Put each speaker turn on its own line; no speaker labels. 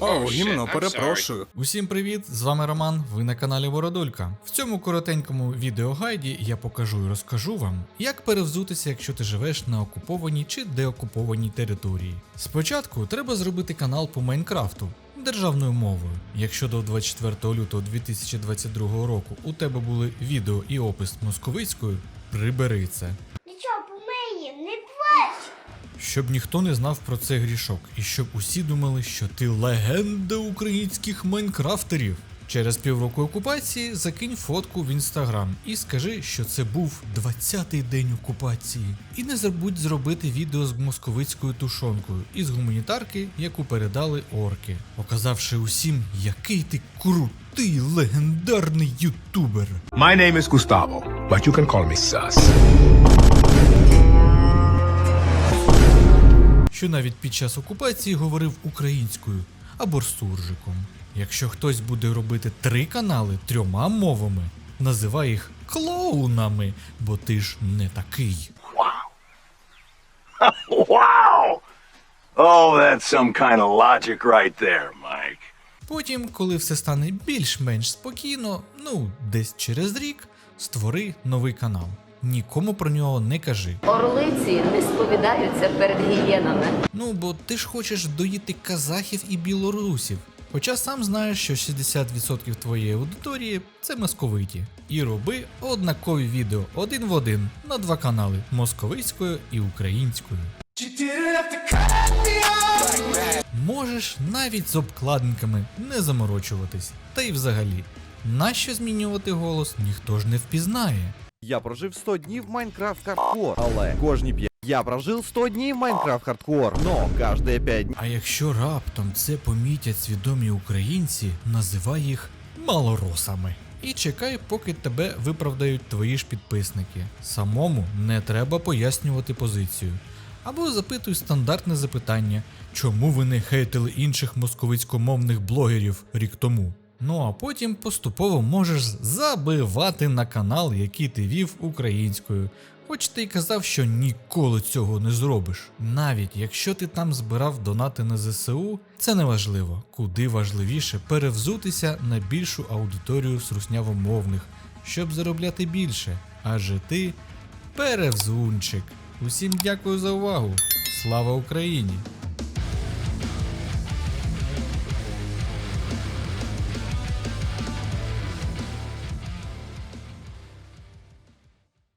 О, гімно, перепрошую.
Усім привіт! З вами Роман. Ви на каналі Бородулька. В цьому коротенькому відеогайді я покажу і розкажу вам, як перевзутися, якщо ти живеш на окупованій чи деокупованій території. Спочатку треба зробити канал по Майнкрафту державною мовою. Якщо до 24 лютого 2022 року у тебе були відео і опис московицькою, прибери це.
Нічого, помиє, не плач.
Щоб ніхто не знав про цей грішок, і щоб усі думали, що ти легенда українських майнкрафтерів. Через півроку окупації закинь фотку в інстаграм і скажи, що це був 20-й день окупації. І не забудь зробити відео з московицькою тушонкою із гуманітарки, яку передали орки, показавши усім, який ти крутий легендарний ютубер.
My name is Gustavo, but you can call me Sus.
Що навіть під час окупації говорив українською або суржиком. Якщо хтось буде робити три канали трьома мовами, називай їх клоунами, бо ти ж не такий.
Wow! Oh, that's some kind of logic right there, Mike.
Потім, коли все стане більш-менш спокійно, ну десь через рік, створи новий канал. Нікому про нього не кажи.
Орлиці не сповідаються перед гієнами.
Ну, бо ти ж хочеш доїти казахів і білорусів. Хоча сам знаєш, що 60% твоєї аудиторії це московиті. І роби однакові відео один в один на два канали московицькою і українською. Можеш навіть з обкладинками не заморочуватись. Та й взагалі, нащо змінювати голос, ніхто ж не впізнає.
Я прожив 100 днів Майнкрафт Хардкор, але кожні 5 я прожив 100 днів Майнкрафт Хардкор, но каждые 5 днів
А якщо раптом це помітять свідомі українці, називай їх малоросами. І чекай, поки тебе виправдають твої ж підписники. Самому не треба пояснювати позицію. Або запитуй стандартне запитання, чому ви не хейтили інших московицькомовних блогерів рік тому. Ну а потім поступово можеш забивати на канал, який ти вів українською. Хоч ти й казав, що ніколи цього не зробиш. Навіть якщо ти там збирав донати на ЗСУ, це не важливо. Куди важливіше перевзутися на більшу аудиторію сруснявомовних, щоб заробляти більше. Адже ти перевзунчик. Усім дякую за увагу. Слава Україні!